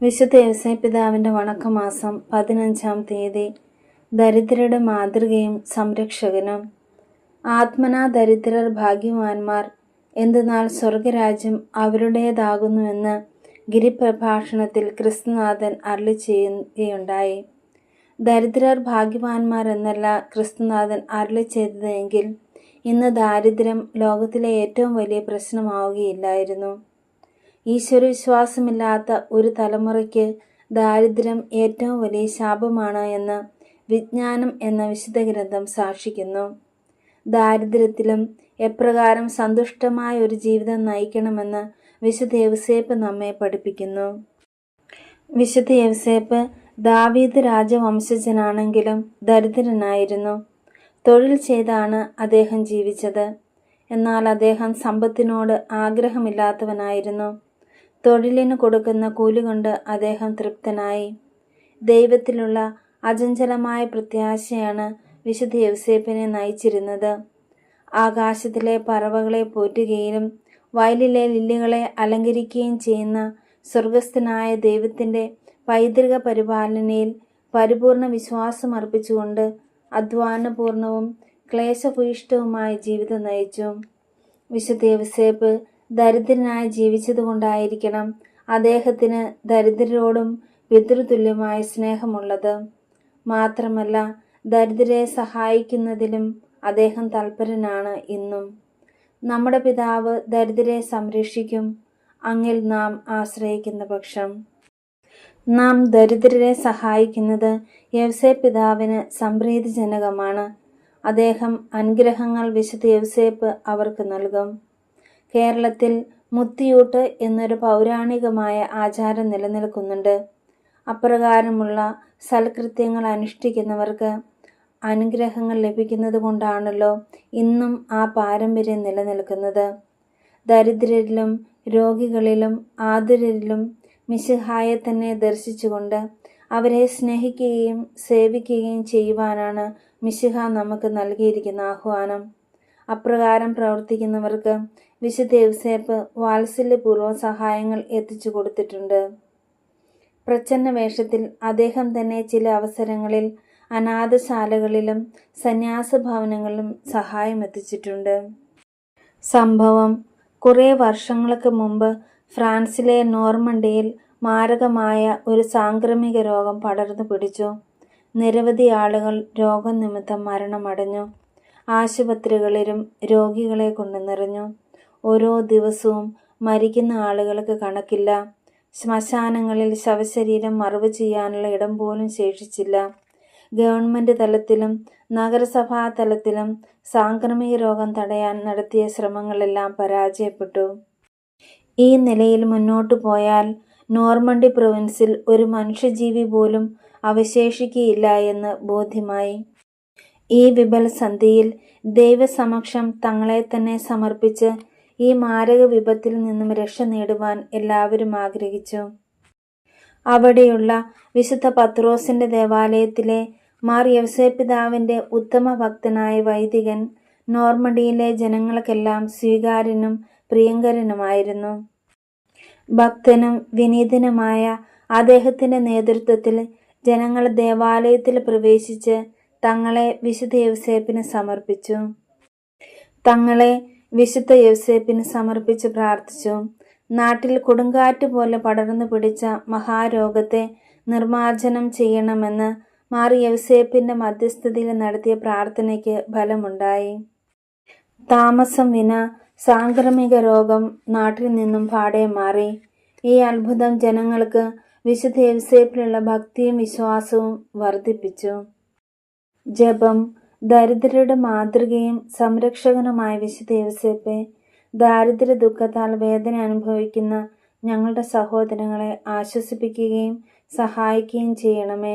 വിശുദ്ധ യവസായ പിതാവിന്റെ വണക്കമാസം പതിനഞ്ചാം തീയതി ദരിദ്രരുടെ മാതൃകയും സംരക്ഷകനും. ആത്മനാ ദരിദ്രർ ഭാഗ്യവാന്മാർ എന്തെന്നാൽ സ്വർഗരാജ്യം അവരുടേതാകുന്നുവെന്ന് ഗിരിപ്രഭാഷണത്തിൽ ക്രിസ്തുനാഥൻ അരളി ചെയ്യുകയുണ്ടായി ദരിദ്രർ ഭാഗ്യവാന്മാർ എന്നല്ല ക്രിസ്തുനാഥൻ അരളി ചെയ്തതെങ്കിൽ ഇന്ന് ദാരിദ്ര്യം ലോകത്തിലെ ഏറ്റവും വലിയ പ്രശ്നമാവുകയില്ലായിരുന്നു. ഈശ്വരവിശ്വാസമില്ലാത്ത ഒരു തലമുറയ്ക്ക് ദാരിദ്ര്യം ഏറ്റവും വലിയ ശാപമാണ് എന്ന് വിജ്ഞാനം എന്ന വിശുദ്ധ ഗ്രന്ഥം സാക്ഷിക്കുന്നു. ദാരിദ്ര്യത്തിലും എപ്രകാരം സന്തുഷ്ടമായ ഒരു ജീവിതം നയിക്കണമെന്ന് വിശുദ്ധ യവസേപ്പ് നമ്മെ പഠിപ്പിക്കുന്നു. വിശുദ്ധ യവസേപ്പ് ദാവീദ് രാജവംശജനാണെങ്കിലും ദരിദ്രനായിരുന്നു. തൊഴിൽ ചെയ്താണ് അദ്ദേഹം ജീവിച്ചത്. എന്നാൽ അദ്ദേഹം സമ്പത്തിനോട് ആഗ്രഹമില്ലാത്തവനായിരുന്നു. തൊഴിലിന് കൊടുക്കുന്ന കൂലി കൊണ്ട് അദ്ദേഹം തൃപ്തനായി. ദൈവത്തിലുള്ള അചഞ്ചലമായ പ്രത്യാശയാണ് വിശുദ്ധ യൗസേപ്പിനെ നയിച്ചിരുന്നത്. ആകാശത്തിലെ പറവകളെ പോറ്റുകയും വയലിലെ ലില്ലികളെ അലങ്കരിക്കുകയും ചെയ്യുന്ന സ്വർഗസ്ഥനായ ദൈവത്തിന്റെ പൈതൃക പരിപാലനയിൽ പരിപൂർണ വിശ്വാസം അർപ്പിച്ചുകൊണ്ട് അധ്വാനപൂർണവും ക്ലേശഭൂയിഷ്ടവുമായ ജീവിതം നയിച്ചു. വിശുദ്ധ യവസേപ്പ് ദരിദ്രനായി ജീവിച്ചതുകൊണ്ടായിരിക്കണം അദ്ദേഹത്തിന് ദരിദ്രരോടും പിതൃതുല്യമായ സ്നേഹമുള്ളത്. മാത്രമല്ല ദരിദ്രരെ സഹായിക്കുന്നതിലും അദ്ദേഹം തൽപരനാണ് ഇന്നും. നമ്മുടെ പിതാവ് ദരിദ്രരെ സംരക്ഷിക്കും. അങ്ങിൽ നാം ആശ്രയിക്കുന്ന പക്ഷം. നാം ദരിദ്രരെ സഹായിക്കുന്നത് യവസേ പിതാവിന് സംപ്രീതിജനകമാണ്. അദ്ദേഹം അനുഗ്രഹങ്ങൾ വിശുദ്ധ യവസേപ്പ് അവർക്ക് നൽകും. കേരളത്തിൽ മുത്തിയൂട്ട് എന്നൊരു പൗരാണികമായ ആചാരം നിലനിൽക്കുന്നുണ്ട്. അപ്രകാരമുള്ള സൽകൃത്യങ്ങൾ അനുഷ്ഠിക്കുന്നവർക്ക് അനുഗ്രഹങ്ങൾ ലഭിക്കുന്നത് കൊണ്ടാണല്ലോ ഇന്നും ആ പാരമ്പര്യം നിലനിൽക്കുന്നത്. ദരിദ്രരിലും രോഗികളിലും ആതുരരിലും മിശിഹായെ തന്നെ ദർശിച്ചുകൊണ്ട് അവരെ സ്നേഹിക്കുകയും സേവിക്കുകയും ചെയ്യുവാനാണ് മിശിഹ നമുക്ക് നൽകിയിരിക്കുന്ന ആഹ്വാനം. അപ്രകാരം പ്രവർത്തിക്കുന്നവർക്ക് വിശുദ്ധ യവസേപ്പ് വാത്സല്യപൂർവം സഹായങ്ങൾ എത്തിച്ചു കൊടുത്തിട്ടുണ്ട്. പ്രച്ഛന്ന വേഷത്തിൽ അദ്ദേഹം തന്നെ ചില അവസരങ്ങളിൽ അനാഥശാലകളിലും സന്യാസ ഭവനങ്ങളിലും സഹായം എത്തിച്ചിട്ടുണ്ട്. സംഭവം കുറേ വർഷങ്ങൾക്ക് മുമ്പ് ഫ്രാൻസിലെ നോർമണ്ടിയിൽ മാരകമായ ഒരു സാംക്രമിക രോഗം പടർന്നു പിടിച്ചു. നിരവധി ആളുകൾ രോഗം നിമിത്തം മരണമടഞ്ഞു. ആശുപത്രികളിലും രോഗികളെ കൊണ്ടു നിറഞ്ഞു. ഓരോ ദിവസവും മരിക്കുന്ന ആളുകൾക്ക് കണക്കില്ല. ശ്മശാനങ്ങളിൽ ശവശരീരം മറവ് ചെയ്യാനുള്ള ഇടം പോലും ശേഷിച്ചില്ല. ഗവൺമെന്റ് തലത്തിലും നഗരസഭാ തലത്തിലും സാംക്രമിക രോഗം തടയാൻ നടത്തിയ ശ്രമങ്ങളെല്ലാം പരാജയപ്പെട്ടു. ഈ നിലയിൽ മുന്നോട്ടു പോയാൽ നോർമണ്ടി പ്രൊവിൻസിൽ ഒരു മനുഷ്യജീവി പോലും അവശേഷിക്കുകയില്ല എന്ന് ബോധ്യമായി. ഈ വിപൽസന്ധിയിൽ ദൈവസമക്ഷം തങ്ങളെ തന്നെ സമർപ്പിച്ച് ഈ മാരക വിപത്തിൽ നിന്നും രക്ഷ നേടുവാൻ എല്ലാവരും ആഗ്രഹിച്ചു. അവിടെയുള്ള വിശുദ്ധ പത്രോസിന്റെ ദേവാലയത്തിലെ മാർ യവസേപിതാവിന്റെ ഉത്തമ ഭക്തനായ വൈദികൻ നോർമഡിയിലെ ജനങ്ങൾക്കെല്ലാം സ്വീകാര്യനും പ്രിയങ്കരനുമായിരുന്നു. ഭക്തനും വിനീതനുമായ അദ്ദേഹത്തിന്റെ നേതൃത്വത്തിൽ ജനങ്ങൾ ദേവാലയത്തിൽ പ്രവേശിച്ച് തങ്ങളെ വിശുദ്ധ യവസേപ്പിന് സമർപ്പിച്ചു. തങ്ങളെ വിശുദ്ധ യൗസേപ്പിന് സമർപ്പിച്ച് പ്രാർത്ഥിച്ചു. നാട്ടിൽ കൊടുങ്കാറ്റ് പോലെ പടർന്നു പിടിച്ച മഹാരോഗത്തെ നിർമാർജനം ചെയ്യണമെന്ന് മാർ യൗസേപ്പിന്റെ മധ്യസ്ഥതയിൽ നടത്തിയ പ്രാർത്ഥനയ്ക്ക് ഫലമുണ്ടായി. താമസം വിന സാംക്രമിക രോഗം നാട്ടിൽ നിന്നും പാടെ മാറി. ഈ അത്ഭുതം ജനങ്ങൾക്ക് വിശുദ്ധ യൗസേപ്പിലുള്ള ഭക്തിയും വിശ്വാസവും വർദ്ധിപ്പിച്ചു. ജപം ദരിദ്രരുടെ മാതൃകയും സംരക്ഷകനുമായ വിശുദ്ധ ദാരിദ്ര്യ ദുഃഖത്താൽ വേദന അനുഭവിക്കുന്ന ഞങ്ങളുടെ സഹോദരങ്ങളെ ആശ്വസിപ്പിക്കുകയും സഹായിക്കുകയും ചെയ്യണമേ.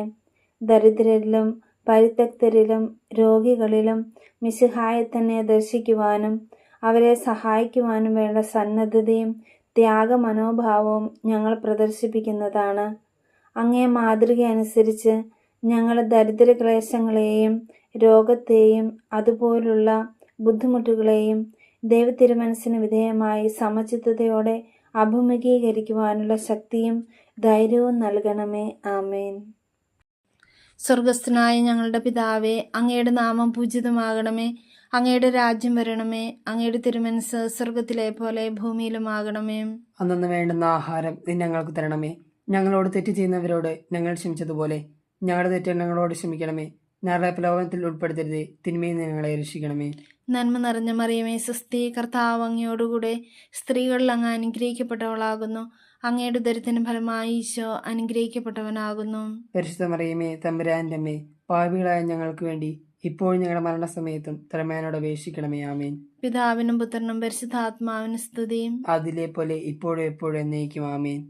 ദരിദ്രരിലും പരിത്യക്തരിലും രോഗികളിലും മിശിഹായെ തന്നെ ദർശിക്കുവാനും അവരെ സഹായിക്കുവാനും വേണ്ട സന്നദ്ധതയും ത്യാഗമനോഭാവവും ഞങ്ങൾ പ്രദർശിപ്പിക്കുന്നതാണ്. അങ്ങേ മാതൃക അനുസരിച്ച് ഞങ്ങൾ ദരിദ്ര ക്ലേശങ്ങളെയും രോഗത്തെയും അതുപോലുള്ള ബുദ്ധിമുട്ടുകളെയും ദൈവത്തിരുമനസ്സിന് വിധേയമായി സമചിത്തതയോടെ അഭിമുഖീകരിക്കുവാനുള്ള ശക്തിയും ധൈര്യവും നൽകണമേ. ആമേൻ. സ്വർഗസ്ഥനായ ഞങ്ങളുടെ പിതാവേ അങ്ങയുടെ നാമം പൂജിതമാകണമേ. അങ്ങയുടെ രാജ്യം വരണമേ. അങ്ങയുടെ തിരുമനസ് സ്വർഗത്തിലെ പോലെ ഭൂമിയിലുമാകണമേ. അന്നു വേണ്ടുന്ന ആഹാരം ഞങ്ങൾക്ക് തരണമേ. ഞങ്ങളോട് തെറ്റ് ചെയ്യുന്നവരോട് ഞങ്ങൾ ക്ഷമിച്ചതുപോലെ ഞങ്ങളുടെ തെറ്റ് ഞങ്ങളോട് ക്ഷമിക്കണമേ. ഞങ്ങളുടെ പ്രലോഭനത്തിൽ ഉൾപ്പെടുത്തരുതേ. തിന്മയിൽ നിന്ന് ഞങ്ങളെ രക്ഷിക്കണമേ. നന്മ നിറഞ്ഞ മറിയമേ സുസ്ഥി കർത്താവ് അങ്ങയോടുകൂടെ സ്ത്രീകളിൽ അങ്ങ് അനുഗ്രഹിക്കപ്പെട്ടവളാകുന്നു. അങ്ങയുടെ ദരിദ്രത്തിന് ഫലമായി ഈശോ അനുഗ്രഹിക്കപ്പെട്ടവനാകുന്നു. പരിശുദ്ധ മറിയമേ തമ്പുരാന്റെ അമ്മേ പാപികളായ ഞങ്ങൾക്ക് വേണ്ടി ഇപ്പോഴും ഞങ്ങളുടെ മരണസമയത്തും തിരമേനോട് അപേക്ഷിക്കണമേ. ആമേൻ. പിതാവിനും പുത്രനും പരിശുദ്ധാത്മാവിനും സ്തുതിയും അതിലെ പോലെ ഇപ്പോഴും എപ്പോഴും എന്നേക്കും. ആമേൻ.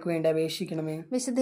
ഞങ്ങൾക്ക് വേണ്ടി അപേക്ഷിക്കണമേ വിശുദ്ധ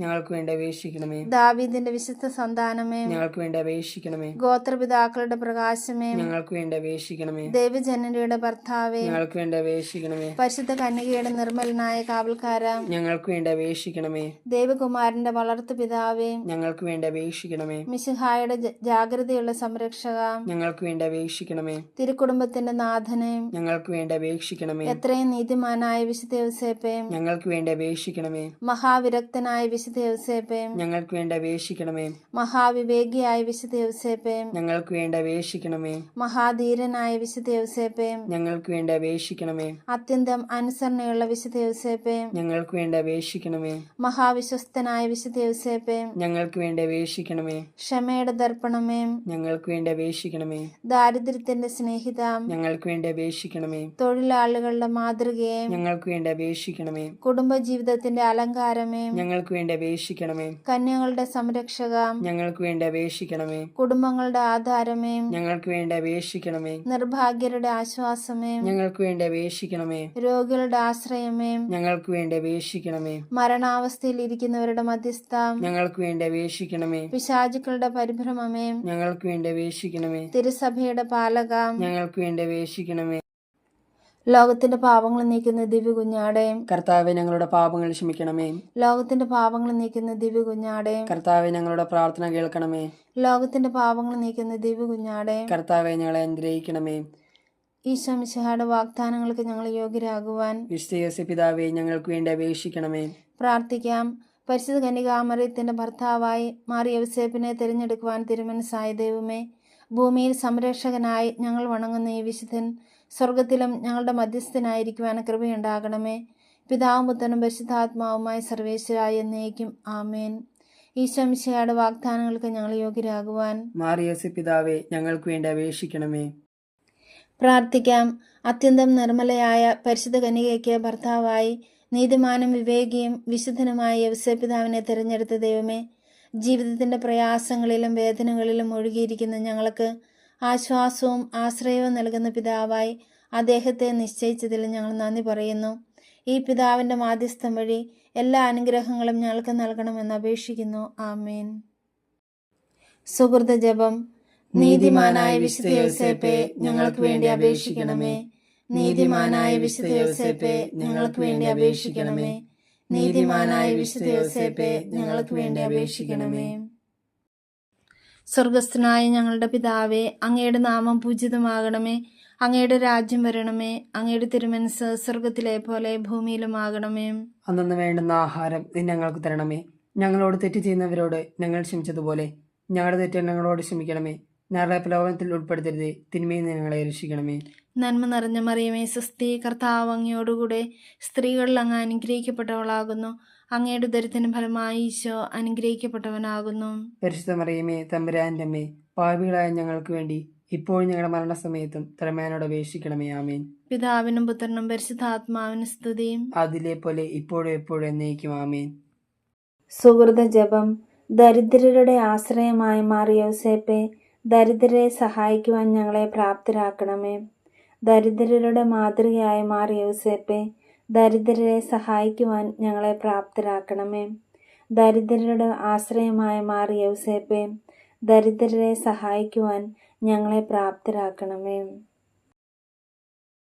ഞങ്ങൾക്ക് വേണ്ടി അപേക്ഷിക്കണമേ ദാവീദിന്റെ വിശുദ്ധ സന്താനമേ ഞങ്ങൾക്ക് വേണ്ടി അപേക്ഷിക്കണമേ ഗോത്രപിതാക്കളുടെ പ്രകാശമേ ഞങ്ങൾക്ക് വേണ്ടി അപേക്ഷിക്കണമേ ദേവജനരുടെ ഭർത്താവേ ഞങ്ങൾക്ക് വേണ്ടി അപേക്ഷിക്കണമേ പരിശുദ്ധ കന്യകയുടെ നിർമ്മലനായ കാവൽക്കാര ഞങ്ങൾക്ക് വേണ്ടി അപേക്ഷിക്കണമേ ദേവകുമാരന്റെ വളർത്തു പിതാവേ ഞങ്ങൾക്ക് വേണ്ടി അപേക്ഷിക്കണമേ മിശിഹായുടെ ജാഗ്രതയുള്ള സംരക്ഷക ഞങ്ങൾക്ക് വേണ്ടി അപേക്ഷിക്കണമേ തിരുക്കുടുംബത്തിന്റെ നാഥനെ ഞങ്ങൾക്ക് വേണ്ടി അപേക്ഷിക്കണമേ എത്രയും നീതിമാനായ വിശുദ്ധ യവസേപ്പേ ഞങ്ങൾക്ക് വേണ്ടി അപേക്ഷിക്കണമേ. മഹാവിരക്തനായ വിശുദ്ധ യവസേപ്പേ ഞങ്ങൾക്ക് വേണ്ടി അപേക്ഷിക്കണമേ. മഹാവിവേകിയായ വിശുദ്ധ യവസേപ്പേ ഞങ്ങൾക്ക് വേണ്ടി അപേക്ഷിക്കണമേ. മഹാധീരനായ വിശുദ്ധ യവസേപ്പേ ഞങ്ങൾക്ക് വേണ്ടി അപേക്ഷിക്കണമേ. അത്യന്തം അനുസരണയുള്ള വിശുദ്ധ യവസേപ്പേ ഞങ്ങൾക്ക് വേണ്ടി അപേക്ഷിക്കണമേ. മഹാവിശ്വസ്തനായ വിശുദ്ധ യവസേപ്പേ ഞങ്ങൾക്ക് വേണ്ടി അപേക്ഷിക്കണമേ. ക്ഷമയുടെ ദർപ്പണമേ. ഞങ്ങൾക്ക് വേണ്ടി അപേക്ഷിക്കണമേ. ദാരിദ്ര്യത്തിന്റെ സ്നേഹിത. ഞങ്ങൾക്ക് വേണ്ടി അപേക്ഷിക്കണമേ. തൊഴിലാളികളുടെ മാതൃകയെ. ഞങ്ങൾക്ക് വേണ്ടി അപേക്ഷിക്കണമേ. കുടുംബജീവിതത്തിന്റെ അലങ്കാരമേ. ഞങ്ങൾക്ക് വേണ്ടി അപേക്ഷിക്കണമേ. കന്യകളുടെ സംരക്ഷക. ഞങ്ങൾക്ക് വേണ്ടി അപേക്ഷിക്കണമേ. കുടുംബങ്ങളുടെ ആധാരമേ. ഞങ്ങൾക്ക് വേണ്ടി അപേക്ഷിക്കണമേ. നിർഭാഗ്യരുടെ ആശ്വാസമേ. ഞങ്ങൾക്ക് വേണ്ടി അപേക്ഷിക്കണമേ. രോഗികളുടെ ആശ്രയമേ. ഞങ്ങൾക്ക് വേണ്ടി അപേക്ഷിക്കണമേ. മരണാവസ്ഥയിൽ ഇരിക്കുന്നവരുടെ മധ്യസ്ഥ. ഞങ്ങൾക്ക് വേണ്ടി അപേക്ഷിക്കണമേ. പിശാചുക്കളുടെ പരിഭ്രമമേ. ഞങ്ങൾക്ക് വേണ്ടി അപേക്ഷിക്കണമേ. തിരുസഭയുടെ പാലക. ഞങ്ങൾക്ക് വേണ്ടി അപേക്ഷിക്കണമേ. ലോകത്തിന്റെ പാപങ്ങൾ നീക്കുന്ന ദിവ്യ കുഞ്ഞാടേയും കർത്താവെ ഞങ്ങളുടെ പാപങ്ങൾ ക്ഷമിക്കണമേ. ലോകത്തിന്റെ പാപങ്ങൾ നീക്കുന്ന ദിവ്യ കുഞ്ഞാടേയും കർത്താവെ ഞങ്ങളുടെ പ്രാർത്ഥന കേൾക്കണമേ. ലോകത്തിന്റെ പാപങ്ങൾ നീക്കുന്ന ദിവ്യ കുഞ്ഞാടേയും കർത്താവെ ഞങ്ങളെ അനുഗ്രഹിക്കണമേ. ഈ ശംശയുടെ വാഗ്ദാനങ്ങൾക്ക് ഞങ്ങൾ യോഗ്യരാകുവാൻ വിശ്വയസ പിതാവെ ഞങ്ങൾക്ക് വേണ്ടി അപേക്ഷിക്കണമേ. പ്രാർത്ഥിക്കാം. പരിശുദ്ധ കന്യകാമറിയത്തിന്റെ ഭർത്താവായി മാറിയ യവസേപ്പിനെ തിരഞ്ഞെടുക്കുവാൻ തിരുമനസായ ദൈവമേ ഭൂമിയിൽ സംരക്ഷകനായി ഞങ്ങൾ വണങ്ങുന്ന ഈ വിശുദ്ധൻ സ്വർഗത്തിലും ഞങ്ങളുടെ മധ്യസ്ഥനായിരിക്കുവാൻ കൃപയുണ്ടാകണമേ. പിതാവും പുത്രനും പരിശുദ്ധാത്മാവുമായ സർവേശ്വരായ എന്നേക്കും. ആമേൻ. ഈശോ മിശിഹായുടെ വാഗ്ദാനങ്ങൾക്ക് ഞങ്ങൾ യോഗ്യരാകുവാൻ മാറിയസി പിതാവേ ഞങ്ങൾക്ക് വേണ്ടി അപേക്ഷിക്കണമേ. പ്രാർത്ഥിക്കാം. അത്യന്തം നിർമ്മലയായ പരിശുദ്ധ കന്യകയ്ക്ക് ഭർത്താവായി നീതിമാനും വിവേകിയും വിശുദ്ധനുമായ യവസപിതാവിനെ തിരഞ്ഞെടുത്ത ദൈവമേ ജീവിതത്തിന്റെ പ്രയാസങ്ങളിലും വേദനകളിലും ഒഴുകിയിരിക്കുന്ന ഞങ്ങൾക്ക് ആശ്വാസവും ആശ്രയവും നൽകുന്ന പിതാവായി അദ്ദേഹത്തെ നിശ്ചയിച്ചതിൽ ഞങ്ങൾ നന്ദി പറയുന്നു. ഈ പിതാവിന്റെ മാധ്യസ്ഥം വഴി എല്ലാ അനുഗ്രഹങ്ങളും ഞങ്ങൾക്ക് നൽകണമെന്ന് അപേക്ഷിക്കുന്നു. ആമേൻ. സുഹൃത ജപം. നീതിമാനായ വിശുദ്ധ ഞങ്ങൾക്ക് വേണ്ടി അപേക്ഷിക്കണമേ. നീതിമാനായ വിശുദ്ധ ഞങ്ങൾക്ക് വേണ്ടി അപേക്ഷിക്കണമേ. നീതിമാനായ വിശുദ്ധ ഞങ്ങൾക്ക് വേണ്ടി അപേക്ഷിക്കണമേ. സ്വർഗസ്ഥനായ ഞങ്ങളുടെ പിതാവേ അങ്ങയുടെ നാമം പൂജിതമാകണമേ. അങ്ങയുടെ രാജ്യം വരണമേ. അങ്ങയുടെ തിരുമനസ് സ്വർഗത്തിലെ പോലെ ഭൂമിയിലുമാകണമേ. അന്നു വേണ്ടുന്ന ആഹാരം നീ ഞങ്ങൾക്ക് തരണമേ. ഞങ്ങളോട് തെറ്റ് ചെയ്യുന്നവരോട് ഞങ്ങൾ ക്ഷമിച്ചതുപോലെ. ഞങ്ങളുടെ തെറ്റ് ഞങ്ങളോട് ക്ഷമിക്കണമേ. ഞങ്ങളുടെ പ്രലോഭനത്തിൽ ഉൾപ്പെടുത്തരുത്. തിന്മയിൽ ഞങ്ങളെ രക്ഷിക്കണമേ. നന്മ നിറഞ്ഞ മറിയമേ സ്വസ്തി കർത്താവ് അങ്ങയോടുകൂടെ സ്ത്രീകളിൽ അങ്ങ് അനുഗ്രഹിക്കപ്പെട്ടവളാകുന്നു. അങ്ങയുടെ ദരിദ്രന് ഫലമായി ഈശോ അനുഗ്രഹിക്കപ്പെട്ടവനാകുന്നു. പരിശുദ്ധ മറിയമേ തമ്പുരാന്റെ അമ്മേ പാപികളായ ഞങ്ങൾക്ക് വേണ്ടി ഇപ്പോഴും ഞങ്ങളുടെ മരണസമയത്തും തിരമേനോട് അപേക്ഷിക്കണമേ ആമേൻ. പിതാവിനും പുത്രനും പരിശുദ്ധാത്മാവിനും സ്തുതിയും. അതിലെ പോലെ ഇപ്പോഴും എപ്പോഴും എന്നേക്കും ആമേൻ. സുഹൃത ജപം. ദരിദ്രരുടെ ആശ്രയമായി മാറിയ സേപ്പെ ദരിദ്രരെ സഹായിക്കുവാൻ ഞങ്ങളെ പ്രാപ്തരാക്കണമേ. ദരിദ്രരുടെ മാതൃകയായി മാറിയ യോസേപ്പെ ദരിദ്രരെ സഹായിക്കുവാൻ ഞങ്ങളെ പ്രാപ്തരാക്കണമേ. ദരിദ്രരുടെ ആശ്രയമായ മാറിയ യൗസേപ്പേ ദരിദ്രരെ സഹായിക്കുവാൻ ഞങ്ങളെ പ്രാപ്തരാക്കണമേ.